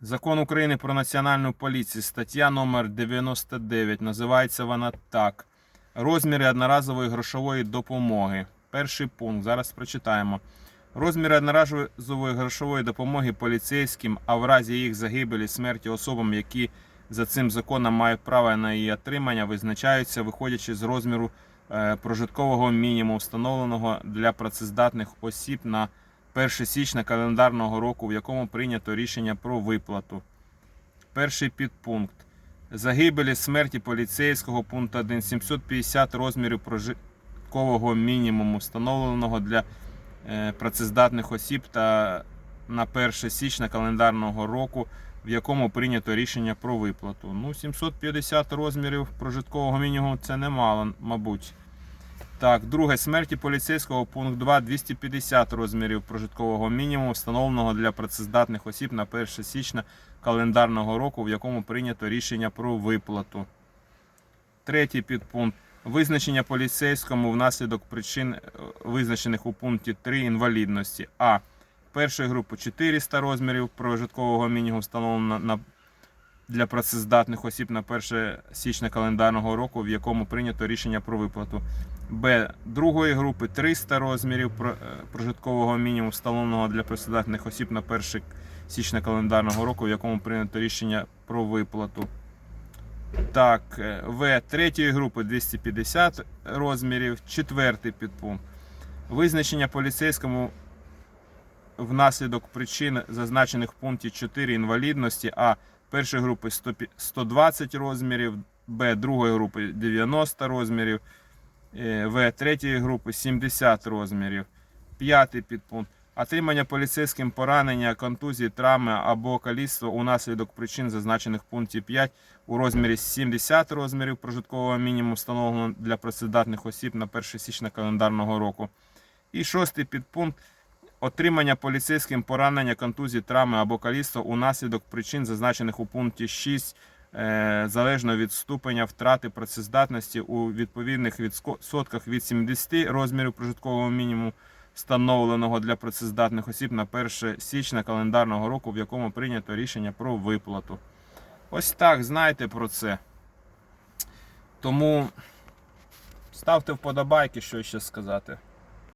Закон України про національну поліцію, стаття номер 99. Називається вона так. Розміри одноразової грошової допомоги. Перший пункт. Зараз прочитаємо. Розміри одноразової грошової допомоги поліцейським, а в разі їх загибелі смерті особам, які за цим законом мають право на її отримання, визначаються, виходячи з розміру е, прожиткового мінімуму, встановленого для працездатних осіб на 1 січня календарного року, в якому прийнято рішення про виплату. Перший підпункт. Загибелі смерті поліцейського пункт 1 750 розмірів прожиткового мінімуму, встановленого для е, працездатних осіб та на 1 січня календарного року, в якому прийнято рішення про виплату. Ну, 750 розмірів прожиткового мінімуму це немало, мабуть. Так, друге, смерті поліцейського пункт 2 250 розмірів прожиткового мінімуму, встановленого для працездатних осіб на 1 січня календарного року, в якому прийнято рішення про виплату. Третій підпункт. Визначення поліцейському внаслідок причин, е, визначених у пункті 3 інвалідності. А. Першої групи 400 розмірів прожиткового мінімуму встановлено на для працездатних осіб на 1 січня календарного року, в якому прийнято рішення про виплату. Б. Другої групи 300 розмірів е, прожиткового мінімуму, встановленого для працездатних осіб на 1 січня календарного року, в якому прийнято рішення про виплату. Так, е, В. Третьої групи 250 розмірів. Четвертий підпункт. Визначення поліцейському внаслідок причин, зазначених в пункті 4 інвалідності, а першої групи 120 розмірів, Б другої групи 90 розмірів, В третьої групи 70 розмірів. П'ятий підпункт. Отримання поліцейським поранення, контузії, травми або каліцтва унаслідок причин, зазначених в пункті 5 у розмірі 70 розмірів прожиткового мінімуму, встановлено для працездатних осіб на 1 січня календарного року. І шостий підпункт. Отримання поліцейським поранення, контузії, травми або каліцтва унаслідок причин, зазначених у пункті 6, е, залежно від ступеня втрати працездатності у відповідних відсотках від 70 розмірів прожиткового мінімуму, встановленого для працездатних осіб на 1 січня календарного року, в якому прийнято рішення про виплату. Ось так, знайте про це. Тому ставте вподобайки, що ще сказати.